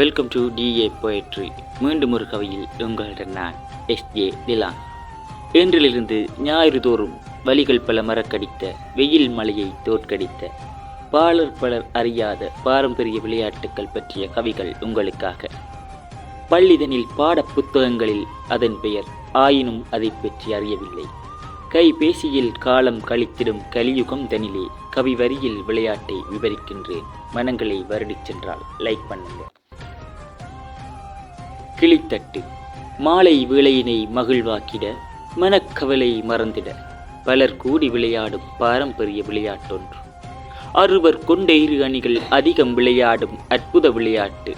Welcome to DA poetry மீண்டும் ஒரு கவையில் உங்களிடம் நான் எஸ்ஜே திலான் இன்றிலிருந்து ஞாயிறு தோறும் வழிகள் பல மறக்கடித்த வெயில் மலையை தோற்கடித்த பாலர் பலர் அறியாத பாரம்பரிய விளையாட்டுக்கள் பற்றிய கவிகள் உங்களுக்காக. பள்ளிதனில் பாடப் புத்தகங்களில் அதன் பெயர் ஆயினும் அதை பற்றி அறியவில்லை. கைபேசியில் காலம் கழித்திடும் கலியுகம் தனிலே கவி வரியில் விளையாட்டை விவரிக்கின்றேன். மனங்களை வருடிச் சென்றால் லைக் பண்ணுங்கள். கிளித்தட்டு. மாலை வேளையினை மகிழ்வாக்கிட மனக்கவலை மறந்திட. பலர் கூடி விளையாடும் பாரம்பரிய விளையாட்டொன்று. அறுவர் கொண்ட இரு அணிகள் அதிகம் விளையாடும் அற்புத விளையாட்டு.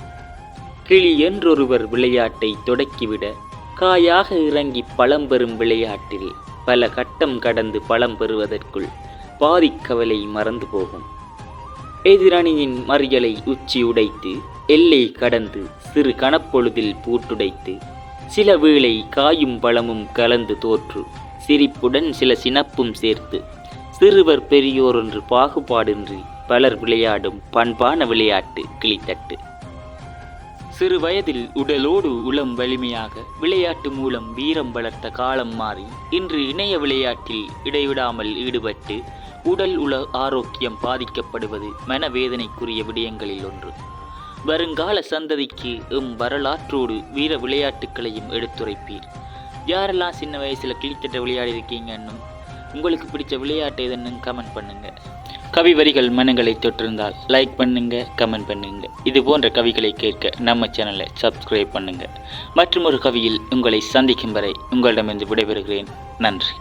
கிளி என்றொருவர் விளையாட்டை தொடக்கிவிட காயாக இறங்கி பழம் பெறும் விளையாட்டில் பல கட்டம் கடந்து பழம் பெறுவதற்குள் பாதிக்கவலை மறந்து போகும். எதிரணியின் மறியலை உச்சி உடைத்து எல்லை கடந்து சிறு கணப்பொழுதில் பூட்டுடைத்து சில வேளை காயும் பழமும் கலந்து தோற்று சிரிப்புடன் சில சினப்பும் சேர்த்து சிறுவர் பெரியோர் என்று பாகுபாடின்றி பலர் விளையாடும் பண்பான விளையாட்டு கிளித்தட்டு. சிறு வயதில் உடலோடு உளம் வலிமையாக விளையாட்டு மூலம் வீரம் வளர்த்த காலம் மாறி இன்று இணைய விளையாட்டில் இடைவிடாமல் ஈடுபட்டு உடல் உல ஆரோக்கியம் பாதிக்கப்படுவது மனவேதனைக்குரிய விடயங்களில் ஒன்று. வருங்கால சந்ததிக்கு எம் வரலாற்றோடு வீர விளையாட்டுகளையும் எடுத்துரைப்பீர். யாரெல்லாம் சின்ன வயசில் கிளித்தட்ட விளையாடி இருக்கீங்கன்னு உங்களுக்கு பிடிச்ச விளையாட்டு எதுன்னு கமெண்ட் பண்ணுங்க. கவி வரிகள் மனங்களை தொற்றிருந்தால் லைக் பண்ணுங்க கமெண்ட் பண்ணுங்க. இது போன்ற கவிகளை கேட்க நம்ம சேனலை சப்ஸ்கிரைப் பண்ணுங்க. மற்றும் ஒரு கவியில் உங்களை சந்திக்கும் வரை உங்களிடமிருந்து விடைபெறுகிறேன். நன்றி.